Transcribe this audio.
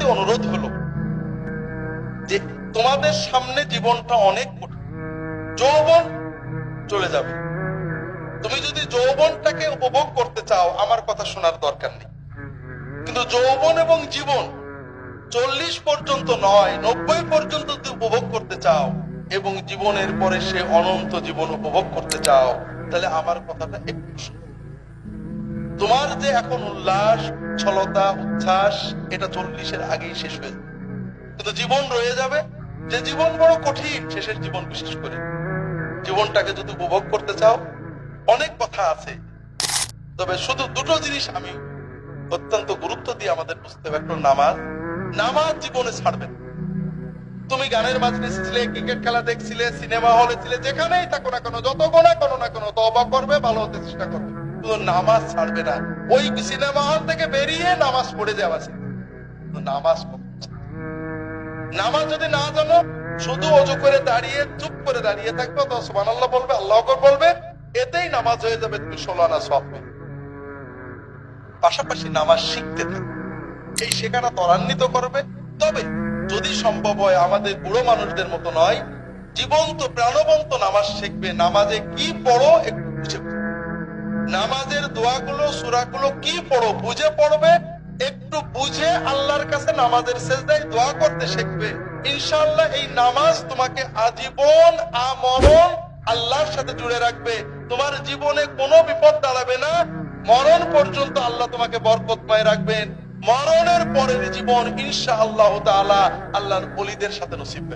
প্রতি অনুরোধ হলো যে তোমাদের সামনে জীবনটা অনেক কঠিন। যৌবন চলে যাবে। তুমি যদি যৌবনটাকে উপভোগ করতে চাও, আমার কথা শোনার দরকার নেই। কিন্তু যৌবন এবং জীবন চল্লিশ পর্যন্ত নয়, নব্বই পর্যন্ত তুমি উপভোগ করতে চাও এবং জীবনের পরে সে অনন্ত জীবন উপভোগ করতে চাও, তাহলে আমার কথাটা একটু। তোমার যে এখন উল্লাস ছলতা উচ্ছ্বাস, এটা চল্লিশের আগেই শেষ হয়ে যাবে। কিন্তু জীবন রয়ে যাবে। যে জীবন বড় কঠিন শেষের জীবন বিশেষ করে। জীবনটাকে যদি উপভোগ করতে চাও, অনেক কথা আছে। তবে শুধু দুটো জিনিস আমি অত্যন্ত গুরুত্ব দিয়ে আমাদের বুঝতে হবে। একটা নামাজ। নামাজ জীবনে ছাড়বে তুমি গানের মাঝে ছিলে, ক্রিকেট খেলা দেখছিলে, সিনেমা হলে ছিলে, যেখানেই থাকো না কেন, যত গোনা করো না কেন তবা করবে, ভালো হতে চেষ্টা করবে। নামাজ ছাড়বে না। ওই সিনেমা হল থেকে বেরিয়ে নামাজ পড়ে যাওয়া নামাজ। নামাজ যদি না জানো, শুধু অজু করে দাঁড়িয়ে, চুপ করে দাঁড়িয়ে থাকবে সুবহানাল্লাহ বলবে, আল্লাহ বলবে, এতেই নামাজ হয়ে যাবে, তুমি সব পাশাপাশি নামাজ শিখতে থাকবে এই শেখাটা ত্বরান্বিত করবে। তবে যদি সম্ভব হয়, আমাদের বুড়ো মানুষদের মতো নয়, জীবন্ত, প্রাণবন্ত নামাজ শিখবে। নামাজে কি পড়ো, একটু। নামাজের দোয়াগুলো, সুরাগুলো কি পড়ো? বুঝে পড়বে? একটু বুঝে আল্লাহর কাছে নামাজের শেষদায় দোয়া করতে শিখবে। ইনশাআল্লাহ এই নামাজ তোমাকে আজীবন আমরণ আল্লাহর সাথে জুড়ে রাখবে। তোমার জীবনে কোনো বিপদ দাঁড়াবে না। মরণ পর্যন্ত আল্লাহ তোমাকে বরকতময় রাখবেন। মরণের পরের জীবন ইনশা আল্লাহ তাআলা আল্লাহর বলিদের সাথে নসিব